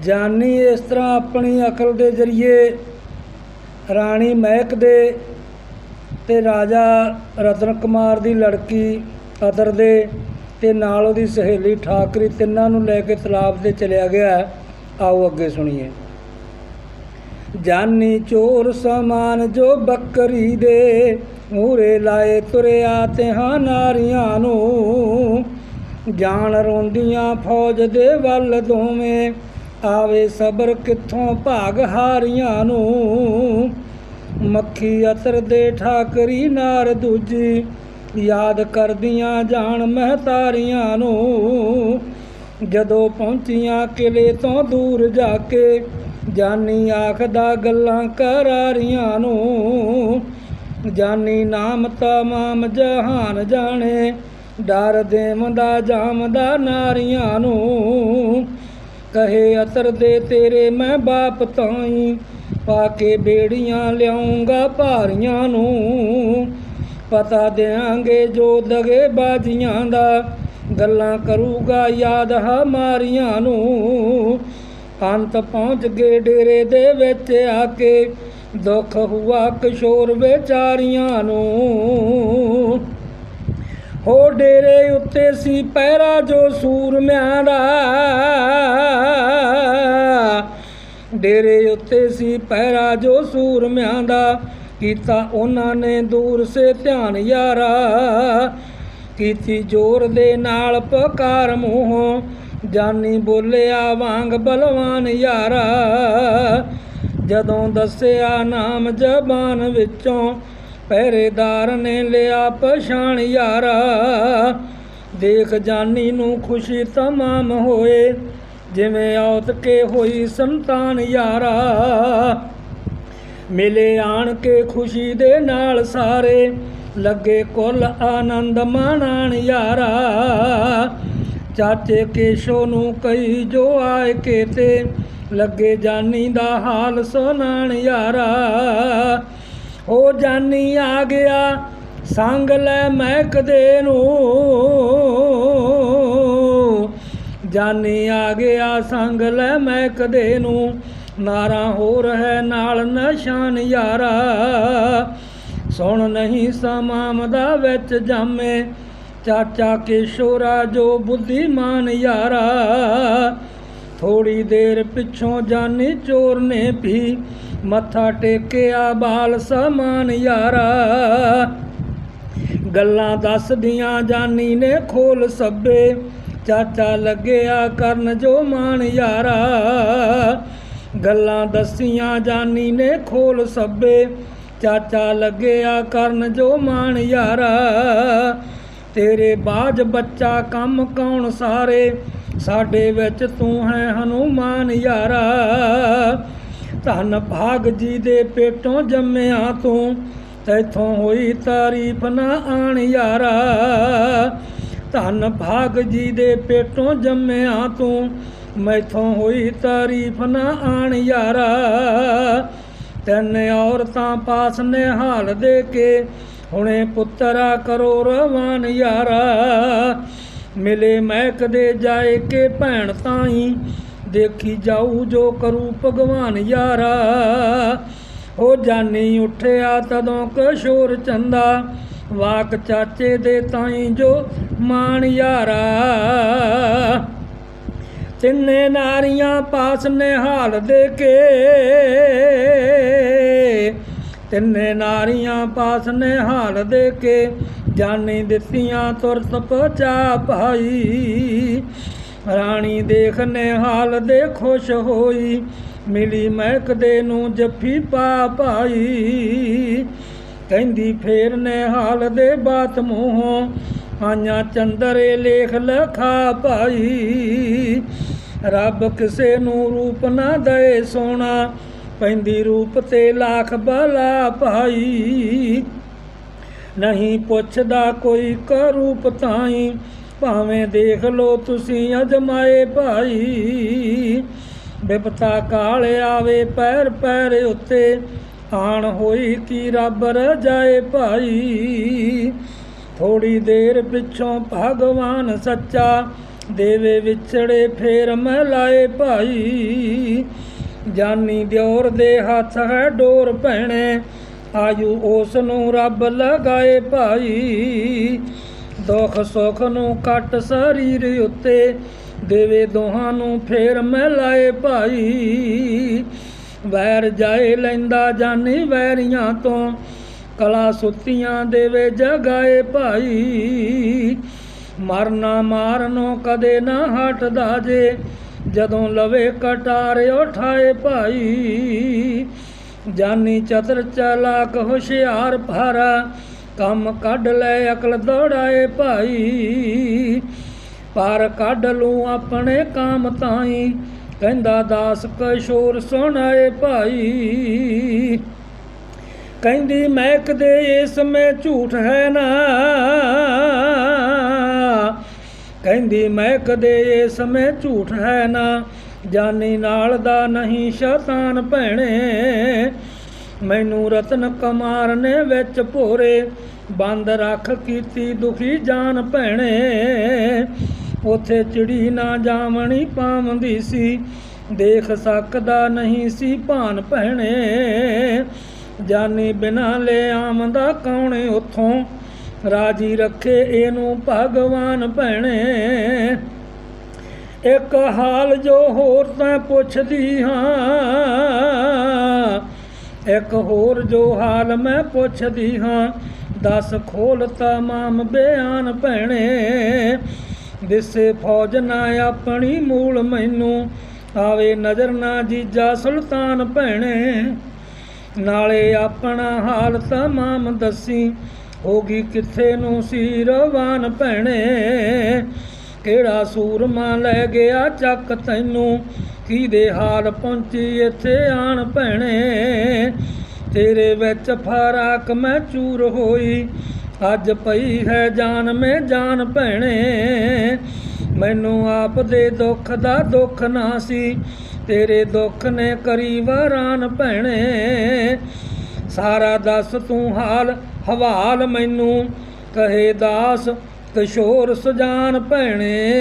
ਜਾਨੀ ਇਸ ਤਰ੍ਹਾਂ ਆਪਣੀ ਅਕਲ ਦੇ ਜ਼ਰੀਏ ਰਾਣੀ ਮਹਿਕ ਦੇ ਤੇ ਰਾਜਾ ਰਤਨ ਕੁਮਾਰ ਦੀ ਲੜਕੀ ਅਦਰ ਦੇ ਤੇ ਨਾਲ ਉਹਦੀ ਸਹੇਲੀ ਠਾਕਰੀ ਤਿੰਨਾਂ ਨੂੰ ਲੈ ਕੇ ਤਲਾਬ ਤੇ ਚਲਿਆ ਗਿਆ। ਆਓ ਅੱਗੇ ਸੁਣੀਏ। ਜਾਨੀ ਚੋਰ ਸਮਾਨ ਜੋ ਬੱਕਰੀ ਦੇ ਮੂਰੇ ਲਾਏ ਤੁਰਿਆ ਤਿਹਾਂ ਨਾਰੀਆਂ ਨੂੰ। ਜਾਣ ਰੋਂਦੀਆਂ ਫੌਜ ਦੇ ਵੱਲ ਦੋਵੇਂ ਆਵੇ ਸਬਰ ਕਿੱਥੋਂ ਭਾਗ ਹਾਰੀਆਂ ਨੂੰ? ਮੱਖੀ ਅਤਰ ਦੇ ਠਾਕਰੀ ਨਾਰ ਦੂਜੀ, ਯਾਦ ਕਰਦੀਆਂ ਜਾਣ ਮਹਤਾਰੀਆਂ ਨੂੰ। ਜਦੋਂ ਪਹੁੰਚੀਆਂ ਕਿਲੇ ਤੋਂ ਦੂਰ ਜਾ ਕੇ ਜਾਨੀ ਆਖਦਾ ਗੱਲਾਂ ਕਰਾਰੀਆਂ ਨੂੰ। ਜਾਨੀ ਨਾਮ ਤਮਾਮ ਜਹਾਨ ਜਾਣੇ, ਡਰ ਦੇਵਦਾ ਜਾਮਦਾ ਨਾਰੀਆਂ ਨੂੰ। ਕਹੇ ਅਤਰ ਦੇ ਤੇਰੇ ਮੈਂ ਬਾਪ ਤਾਈ। ਪਾ ਕੇ ਬੇੜੀਆਂ ਲਿਆਉਂਗਾ ਭਾਰੀਆਂ ਨੂੰ। ਪਤਾ ਦਿਆਂਗੇ ਜੋ ਦਗੇ ਬਾਜੀਆਂ ਦਾ। ਗੱਲਾਂ ਕਰੂਗਾ ਯਾਦ ਹਮਾਰੀਆਂ ਨੂੰ। ਅੰਤ ਪਹੁੰਚ ਗਏ ਡੇਰੇ ਦੇ ਵਿੱਚ ਆ ਕੇ। ਦੁੱਖ ਹੁਆ ਕਿਸ਼ੋਰ ਵਿਚਾਰੀਆਂ ਨੂੰ। ਹੋ ਡੇਰੇ ਉੱਤੇ ਸੀ ਪਹਿਰਾ ਜੋ ਸੂਰਮਿਆਂ ਦਾ। ਡੇਰੇ ਉੱਤੇ ਸੀ ਪਹਿਰਾ ਜੋ ਸੂਰਮਿਆਂ ਦਾ, ਕੀਤਾ ਉਹਨਾਂ ਨੇ ਦੂਰ ਸੇ ਧਿਆਨ ਯਾਰਾ। ਕੀਤੀ ਜ਼ੋਰ ਦੇ ਨਾਲ ਪੁਕਾਰ ਮੂੰਹੋਂ, ਜਾਨੀ ਬੋਲਿਆ ਵਾਂਗ ਬਲਵਾਨ ਯਾਰਾ। ਜਦੋਂ ਦੱਸਿਆ ਨਾਮ ਜ਼ਬਾਨ ਵਿੱਚੋਂ, ਪਹਿਰੇਦਾਰ ਨੇ ਲਿਆ ਪਛਾਣ ਯਾਰਾ। ਦੇਖ ਜਾਨੀ ਨੂੰ ਖੁਸ਼ੀ ਤਮਾਮ ਹੋਏ। ਜਿਵੇਂ ਔਤ ਕੇ ਹੋਈ ਸੰਤਾਨ ਯਾਰਾ, ਮਿਲੇ ਆਣ ਕੇ ਖੁਸ਼ੀ ਦੇ ਨਾਲ ਸਾਰੇ, ਲੱਗੇ ਕੁੱਲ ਆਨੰਦ ਮਾਣਾਣ ਯਾਰਾ। ਚਾਚੇ ਕੇਸ਼ੋ ਨੂੰ ਕਈ ਜੋ ਆਏ ਕੇ ਤੇ ਲੱਗੇ ਜਾਨੀ ਦਾ ਹਾਲ ਸੁਣਾਣ ਯਾਰਾ। ਹੋ ਜਾਨੀ ਆ ਗਿਆ, ਸੰਗ ਲੈ ਮਹਿਕ ਦੇ ਨੂੰ ਜਾਨੀ ਆ ਗਿਆ ਸੰਗ ਲੈ ਮੈਂ ਕਦੇ ਨੂੰ। ਨਾਰਾ ਹੋ ਹੈ ਨਾਲ ਨਿਸ਼ਾਨ ਯਾਰਾ। ਸੁਣ ਨਹੀਂ ਸਮਾਮ ਦਾ ਵਿੱਚ ਜਾਮੇ। ਚਾਚਾ ਕਿਸ਼ੋਰਾ ਜੋ ਬੁੱਧੀਮਾਨ ਯਾਰਾ। ਥੋੜੀ ਦੇਰ ਪਿੱਛੋਂ ਜਾਨੀ ਚੋਰ ਨੇ ਵੀ। ਮੱਥਾ ਟੇਕਿਆ ਬਾਲ ਸਮਾਨ ਯਾਰਾ। ਗੱਲਾਂ ਦੱਸਦੀਆਂ ਜਾਨੀ ਨੇ ਖੋਲ ਸੱਬੇ। ਚਾਚਾ ਲੱਗਿਆ ਕਰਨ ਜੋ ਮਾਨ ਯਾਰਾ। ਗੱਲਾਂ ਦੱਸੀਆਂ ਜਾਨੀ ਨੇ ਖੋਲ ਸੱਬੇ। ਚਾਚਾ ਲੱਗਿਆ ਕਰਨ ਜੋ ਮਾਨ ਯਾਰਾ। ਤੇਰੇ ਬਾਜ ਬੱਚਾ ਕੰਮ ਕੌਣ ਸਾਰੇ? ਸਾਡੇ ਵਿੱਚ ਤੂੰ ਹੈ ਹਨੂਮਾਨ ਯਾਰਾ। ਧੰਨ ਭਾਗ ਜੀ ਦੇ ਪੇਟੋਂ ਜੰਮਿਆ ਤੂੰ, ਤੈਥੋਂ ਹੋਈ ਤਾਰੀਫ ਨਾ ਆਣ ਯਾਰਾ। ਧੰਨ ਭਾਗ ਜੀ ਦੇ ਪੇਟੋਂ ਜੰਮਿਆ ਤੂੰ, ਮੈਥੋਂ ਹੋਈ ਤਾਰੀਫ ਨਾ ਆਣ ਯਾਰਾ। ਤੈਨ ਔਰਤਾਂ ਪਾਸ ਨੇ ਹਾਲ ਦੇ ਕੇ ਹੁਣੇ ਪੁੱਤਰਾ ਕਰੋ ਰਵਾਨ ਯਾਰਾ। ਮਿਲੇ ਮਹਿਕ ਦੇ ਜਾਏ ਕੇ ਭੈਣ ਤਾਈ, ਦੇਖੀ ਜਾਊ ਜੋ ਕਰੂ ਭਗਵਾਨ ਯਾਰਾ। ਹੋ ਜਾਨੀ ਉੱਠਿਆ ਤਦੋਂ ਕਸ਼ੋਰ ਚੰਦਾ ਵਾਕ ਚਾਚੇ ਦੇ ਤਾਈ ਜੋ ਮਾਨ ਯਾਰਾ। ਤਿੰਨੇ ਨਾਰੀਆਂ ਪਾਸ ਨਿਹਾਲ ਦੇ ਕੇ। ਤਿੰਨੇ ਨਾਰੀਆਂ ਪਾਸ ਨਿਹਾਲ ਦੇ ਕੇ ਜਾਣੀ ਦਿੱਤੀਆਂ ਤੁਰਤ ਪਹੁੰਚਾ ਭਾਈ। ਰਾਣੀ ਦੇਖ ਨਿਹਾਲ ਦੇ ਖੁਸ਼ ਹੋਈ, ਮਿਲੀ ਮਹਿਕ ਦੇ ਨੂੰ ਜੱਫੀ ਪਾ ਭਾਈ। ਕਹਿੰਦੀ, ਫੇਰ ਨਿਹਾਲ ਦੇ ਬਾਤ ਮੂੰਹੋਂ ਆਈਆਂ ਚੰਦਰੇ ਲੇਖ ਲਖਾ ਭਾਈ। ਰੱਬ ਕਿਸੇ ਨੂੰ ਰੂਪ ਨਾ ਦੇ ਸੋਣਾ ਪੈਂਦੀ ਰੂਪ ਤੇ ਲੱਖ ਬਲਾ ਭਾਈ। ਨਹੀਂ ਪੁੱਛਦਾ ਕੋਈ ਕਰੂਪ ਤਾਈ, ਭਾਵੇਂ ਦੇਖ ਲੋ ਤੁਸੀਂ ਅਜਮਾਏ ਭਾਈ। ਬਿਪਤਾ ਕਾਲ ਆਵੇ ਪੈਰ ਪੈਰ ਉੱਤੇ ਆਣ ਹੋਈ ਕੀ ਰੱਬ ਰਜਾਏ ਭਾਈ? ਥੋੜੀ ਦੇਰ ਪਿੱਛੋਂ ਭਗਵਾਨ ਸੱਚਾ ਦੇਵੇ ਵਿਛੜੇ ਫੇਰ ਮੈਂ ਲਾਏ ਭਾਈ। ਜਾਨੀ ਦਿਓਰ ਦੇ ਹੱਥ ਹੈ ਡੋਰ ਭੈਣੇ, ਆਯੂ ਉਸ ਨੂੰ ਰੱਬ ਲਗਾਏ ਭਾਈ। ਦੁੱਖ ਸੁੱਖ ਨੂੰ ਕੱਟ ਸਰੀਰ ਉੱਤੇ, ਦੇਵੇ ਦੋਹਾਂ ਨੂੰ ਫੇਰ ਮੈਂ ਲਾਏ ਭਾਈ। ਵੈਰ ਜਾਏ ਲੈਂਦਾ ਜਾਨੀ ਵੈਰੀਆਂ ਤੋਂ। ਕਲਾ ਸੁੱਤੀਆਂ ਦੇਵੇ ਜਗਾਏ ਭਾਈ। ਮਰਨਾ ਮਾਰਨੋਂ ਕਦੇ ਨਾ ਹਟਦਾ ਜੇ। ਜਦੋਂ ਲਵੇ ਕਟਾਰੇ ਉਠਾਏ ਭਾਈ। ਜਾਨੀ ਚਤਰ ਚਲਾਕ ਹੁਸ਼ਿਆਰ ਭਾਰਾ। ਕੰਮ ਕੱਢ ਲੈ ਅਕਲ ਦੌੜਾਏ ਭਾਈ। ਪਰ ਕੱਢ ਲੂੰ ਆਪਣੇ ਕਾਮ ਤਾਈ। ਕਹਿੰਦਾ ਦਾਸ ਕਿਸ਼ੋਰ ਸੁਣਾਏ ਭਾਈ। ਕਹਿੰਦੀ ਮਹਿਕ ਦੇ ਇਸ ਮੇ ਝੂਠ ਹੈ ਨਾ। ਕਹਿੰਦੀ ਮਹਿਕ ਦੇ ਇਸ ਮੇ ਝੂਠ ਹੈ ਨਾ। ਜਾਨੀ ਨਾਲ ਦਾ ਨਹੀਂ ਸ਼ੈਤਾਨ ਭੈਣੇ। ਮੈਨੂੰ ਰਤਨ ਕੁਮਾਰ ਨੇ ਵਿੱਚ ਭੋਰੇ। ਬੰਦ ਰੱਖ ਕੀਤੀ ਦੁਖੀ ਜਾਨ ਭੈਣੇ। ਉਥੇ ਚਿੜੀ ਨਾ ਜਾਵਣੀ ਪਾਵੰਦੀ ਸੀ। ਦੇਖ ਸਕਦਾ ਨਹੀਂ ਸੀ ਭਾਨ ਭੈਣੇ। ਜਾਨੀ ਬਿਨਾ ਲੈ ਆਮਦਾ ਕੌਣ ਉਥੋਂ? ਰਾਜੀ ਰੱਖੇ ਇਹਨੂੰ ਭਗਵਾਨ ਭੈਣੇ। ਇੱਕ ਹਾਲ ਜੋ ਹੋਰ ਤਾਂ ਪੁੱਛਦੀ ਹਾਂ। ਇੱਕ ਹੋਰ ਜੋ ਹਾਲ ਮੈਂ ਪੁੱਛਦੀ ਹਾਂ। ਦੱਸ ਖੋਲ ਤਮਾਮ ਬਿਆਨ ਭੈਣੇ। ਦਿਸੇ ਫੌਜ ਨਾ ਆਪਣੀ ਮੂਲ ਮੈਨੂੰ। ਆਵੇ ਨਜ਼ਰ ਨਾ ਜੀਜਾ ਸੁਲਤਾਨ ਭੈਣੇ। ਨਾਲੇ ਆਪਣਾ ਹਾਲ ਤਮਾਮ ਦੱਸੀ। ਹੋਗੀ ਕਿੱਥੇ ਨੂੰ ਸੀ ਰਵਾਨ ਭੈਣੇ? ਕਿਹੜਾ ਸੂਰਮਾ ਲੈ ਗਿਆ ਚੱਕ ਤੈਨੂੰ? ਕਿਹਦੇ ਹਾਲ ਪਹੁੰਚੀ ਇੱਥੇ ਆਣ ਭੈਣੇ? ਤੇਰੇ ਵਿੱਚ ਫਰਾਕ ਮੈਂ ਚੂਰ ਹੋਈ। ਅੱਜ ਪਈ ਹੈ ਜਾਨ ਮੇ ਜਾਨ ਭੈਣੇ। ਮੈਨੂੰ ਆਪ ਦੇ ਦੁੱਖ ਦਾ ਦੁੱਖ ਨਾ ਸੀ। ਤੇਰੇ ਦੁੱਖ ਨੇ ਕਰੀ ਵਰਾਨ ਭੈਣੇ। ਸਾਰਾ ਦੱਸ ਤੂੰ ਹਾਲ, ਹਵਾਲ ਮੈਨੂੰ। ਕਹੇ ਦਾਸ ਕਿਸ਼ੋਰ ਸੁਜਾਨ ਭੈਣੇ।